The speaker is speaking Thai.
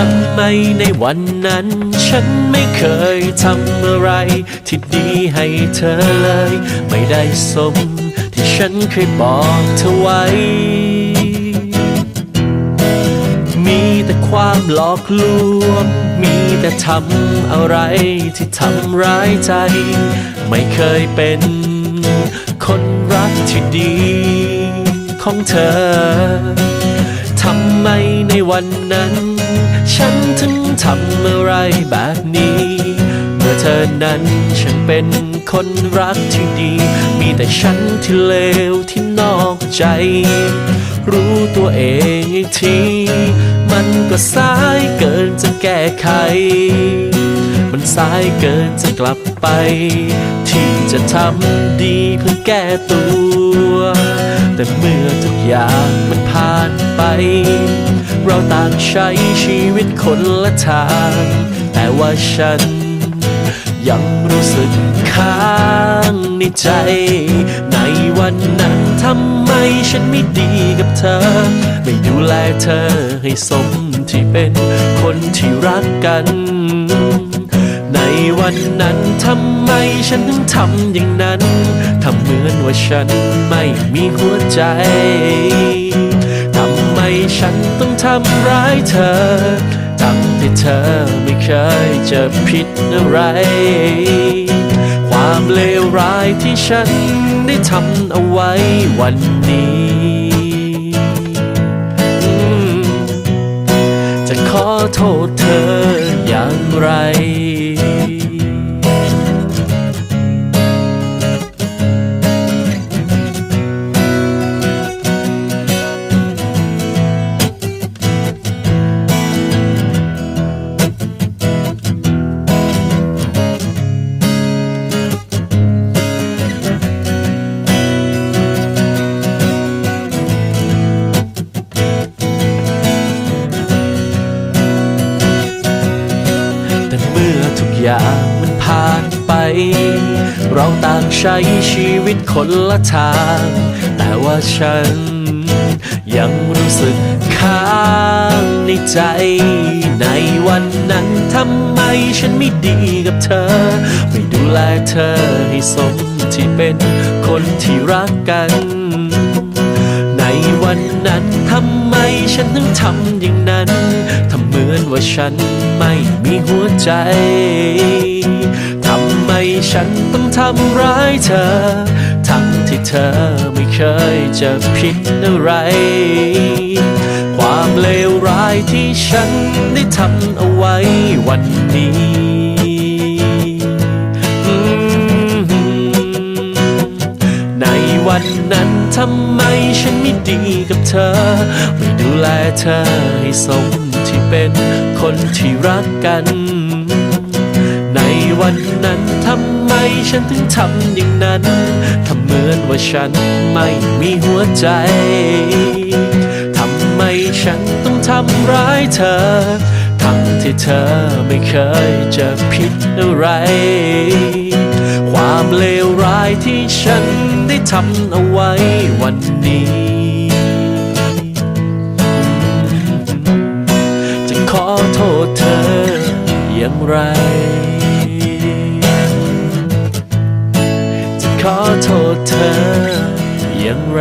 ทำไมในวันนั้น ฉันไม่เคยทำอะไร ที่ดีให้เธอเลย ไม่ได้สม ที่ฉันเคยบอกเธอไว้ มีแต่ความหลอกลวง มีแต่ทำอะไรที่ทำร้ายใจ ไม่เคยเป็นคนรักที่ดีของเธอ ทำไมในวันนั้น ฉันถึงทำอะไรแบบนี้ เมื่อเธอนั้นฉันเป็นคนรักที่ดี มีแต่ฉันที่เลวที่นอกใจ รู้ตัวเองอีกที มันก็สายเกินจะแก้ไข มันสายเกินจะกลับไป ที่จะทำดีเพื่อแก้ตัว แต่เมื่อทุกอย่างมันผ่านไป เราต่างใช้ชีวิตคนละทาง แต่ว่าฉัน ยังรู้สึกค้างในใจ ในวันนั้นทำไมฉันไม่ดีกับเธอ ไม่ดูแลเธอให้สมที่เป็นคนที่รักกัน ในวันนั้นทำไมฉันถึงทำอย่างนั้น ทำเหมือนว่าฉันไม่มีหัวใจ ฉันต้องทำร้ายเธอทั้งที่เธอไม่เคยจะผิดอะไร ความเลวร้ายที่ฉันได้ทำเอาไว้วันนี้จะขอโทษเธออย่างไร อย่างมันผ่านไป เราต่างใช้ชีวิตคนละทาง แต่ว่าฉัน ยังรู้สึกค้างในใจ ในวันนั้นทำไมฉันไม่ดีกับเธอ ไม่ดูแลเธอให้สมที่เป็นคนที่รักกัน ในวันนั้นทำไมฉันถึงทำอย่างนั้น ว่าฉันไม่มีหัวใจ ทำไมฉันต้องทำร้ายเธอ ทั้งที่เธอไม่เคยจะผิดอะไร ความเลวร้ายที่ฉันได้ทำเอาไว้วันนี้ในวันนั้นทำไมฉันไม่ดีกับเธอ ไม่ดูแลเธอให้สมที่เป็น คนที่รักกัน ในวันนั้นทำไมฉันถึงทำอย่างนั้นทำเหมือนว่าฉันไม่มีหัวใจทำไมฉันต้องทำร้ายเธอทั้งที่เธอไม่เคยจะผิดอะไรความเลวร้ายที่ฉันได้ทำเอาไว้วันนี้ โทษเธออย่างไร จะขอโทษเธออย่างไร